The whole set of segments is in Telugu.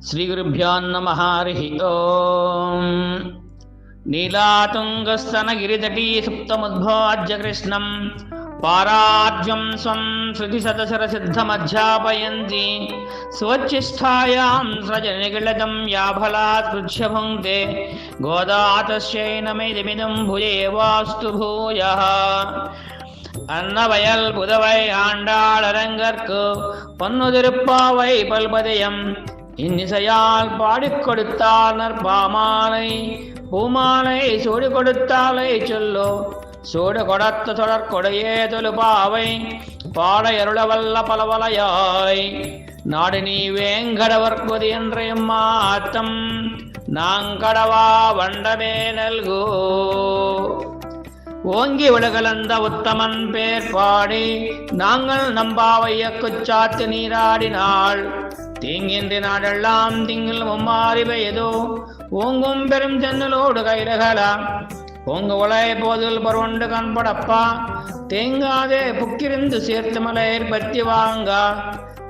శ్రీగురుభ్యోన్నమ హరి ఓం. నీలాతుంగస్తనగిరిదటీ సుప్తముద్భాజ్య కృష్ణం పారార్జం స్వం శృతి సదసరసిద్ధమధ్యాపయంతి స్వచ్చిష్టాయాం సృజనిగిళదం యాఫలాత్ పృచ్ఛభుङ्క్తే గోదాతశ్చైనమిదిమిదం భుజే వాస్తు భూయः அன்னவயல் புதவை ஆண்டாளரங்கற்கு பொன்னுதிருப்பாவை பல்பதயம் இன்னிசையால் பாடிக் கொடுத்தானர் பாமாலை பூமாலை சூடு கொடுத்தாலை சொல்லோ. சூடு கொடத்த தொடர் கொடையே தொழுபாவை பாட எருளவல்ல பலவலையாய். நாடு நீ வேங்கடவர்க்குது என்று மாத்தம். நாங்கடவா வண்டமே நல்கோ. ஓங்கி உலகளந்த உத்தமன் பேர் பாடி. நாங்கள் நம்பாவையக்குச் சாத்து நீராடினாள். தீங்கின்றி நாடெல்லாம் திங்கள் மும்மாறி பெய்தோ? ஓங்கும் பெரும் ஜன்னலோடு கைரகலாம் ஓங்கு உலை போதில் பருவண்டு கண்படப்பா? தேங்காதே புக்கிருந்து சேர்த்து மலையர் பத்தி வாங்கா?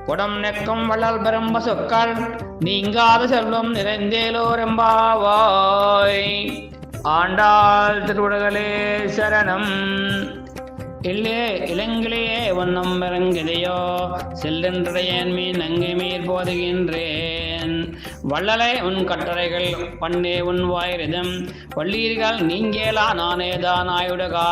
குடம் நெக்கம் வள்ளல் பெரும்ப பசுக்கள் நீங்காத செல்வம் நிறைந்தேலோ ரெம்பாவாய் ஆண்டாள் திருவுடகளே சரணம். இல்லே இளங்கிலேயே வண்ணம் இறங்குதையோ செல்லென்றடையன் மீன் அங்கே மீர் போதுகின்றேன் வள்ளலை உன் கட்டளைகள் பண்ணே உன் வாயிரிதம் வள்ளீர்கள் நீங்கேலா நானேதான் ஆயுடகா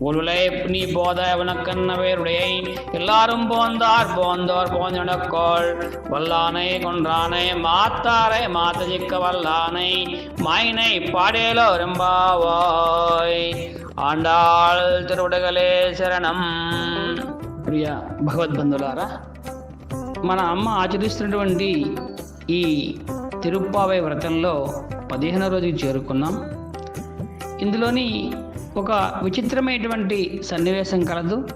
உருளை நீ போத உனக்கன்ன பேருடையை எல்லாரும் போந்தார் போந்தோர் போந்தனக்கோள் வல்லானை கொன்றானை மாத்தாரை மாத்தஜிக்க வல்லானை மாயினை பாடேலோ ரொம்பாவாய் ఆండాళ్ తిరువుడగలే శరణం. ప్రియ భగవద్బంధులారా మన అమ్మ ఆచరిస్తున్నటువంటి ఈ తిరుప్పావై వ్రతంలో పదిహేను రోజుకి చేరుకున్నాం. ఇందులోని ఒక విచిత్రమైనటువంటి సన్నివేశం కలదు.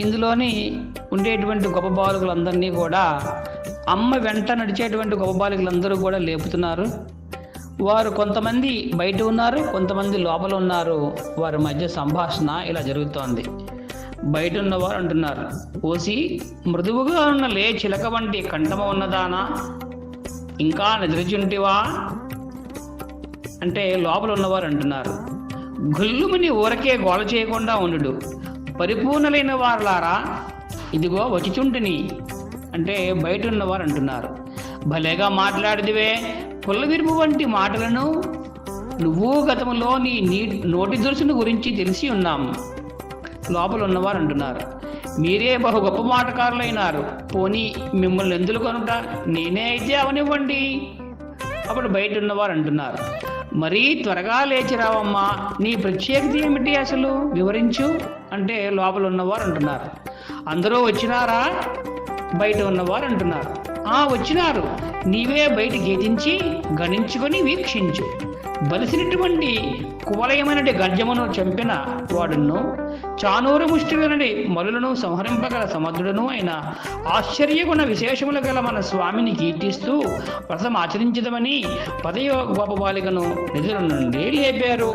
ఇందులోని ఉండేటువంటి గొప్ప బాలుకలందరినీ కూడా అమ్మ వెంట నడిచేటువంటి గొప్ప బాలికలందరూ కూడా లేపుతున్నారు. వారు కొంతమంది బయట ఉన్నారు కొంతమంది లోపల ఉన్నారు. వారి మధ్య సంభాషణ ఇలా జరుగుతోంది. బయట ఉన్నవారు అంటున్నారు ఓసి మృదువుగా ఉన్న లే చిలక వంటి కంఠమ ఉన్నదానా? ఇంకా నిద్రచుంటివా? అంటే లోపల ఉన్నవారు అంటున్నారు గుల్లుమని ఊరకే గోల చేయకుండా ఉండు పరిపూర్ణలైన వారులారా ఇదిగో వచ్చిచుంటిని. అంటే బయట ఉన్నవారు అంటున్నారు భలేగా మాట్లాడిదివే పుల్లవిరుపు వంటి మాటలను నువ్వు గతంలో నీ నీటి నోటి దురుసును గురించి తెలిసి ఉన్నాము లోపల ఉన్నవారు అంటున్నారు మీరే బహు గొప్ప మాటకారులైనారు. పోనీ మిమ్మల్ని ఎందులు కొనుట? నేనే అయితే అవనివ్వండి. అప్పుడు బయట ఉన్నవారు అంటున్నారు మరీ త్వరగా లేచి రావమ్మా. నీ ప్రత్యేకత ఏమిటి అసలు? వివరించు. అంటే లోపల ఉన్నవారు అంటున్నారు అందరూ వచ్చినారా? బయట ఉన్నవారు అంటున్నారు ఆ వచ్చినారు. నీవే బయట గీతించి గణించుకొని వీక్షించు. బలిసినటువంటి కువలయమైన గర్జమును చంపిన వాడును చానూరు ముష్టిగలని మరులను సంహరింపగల సమర్థుడను అయిన ఆశ్చర్యగుణ విశేషములు గల మన స్వామిని కీర్తిస్తూ వ్రతం ఆచరించదమని పదయో గోప బాలికను నిధుల నుండి లేపారు.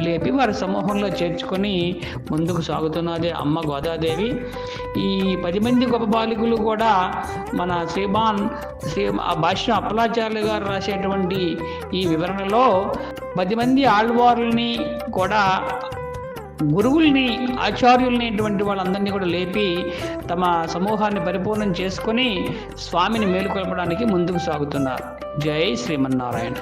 లేపి వారి సమూహంలో చేర్చుకొని ముందుకు సాగుతున్నది అమ్మ గోదాదేవి. ఈ పది మంది గొప్ప బాలికలు కూడా మన శ్రీమాన్ శ్రీ భాష్యం భాష్య అప్పలాచార్యులు గారు రాసేటువంటి ఈ వివరణలో పది మంది ఆళ్వారుల్ని కూడా గురువుల్ని ఆచార్యుల్ని ఇటువంటి వాళ్ళందరినీ కూడా లేపి తమ సమూహాన్ని పరిపూర్ణం చేసుకొని స్వామిని మేలుకొల్పడానికి ముందుకు సాగుతున్నారు. జై శ్రీమన్నారాయణ.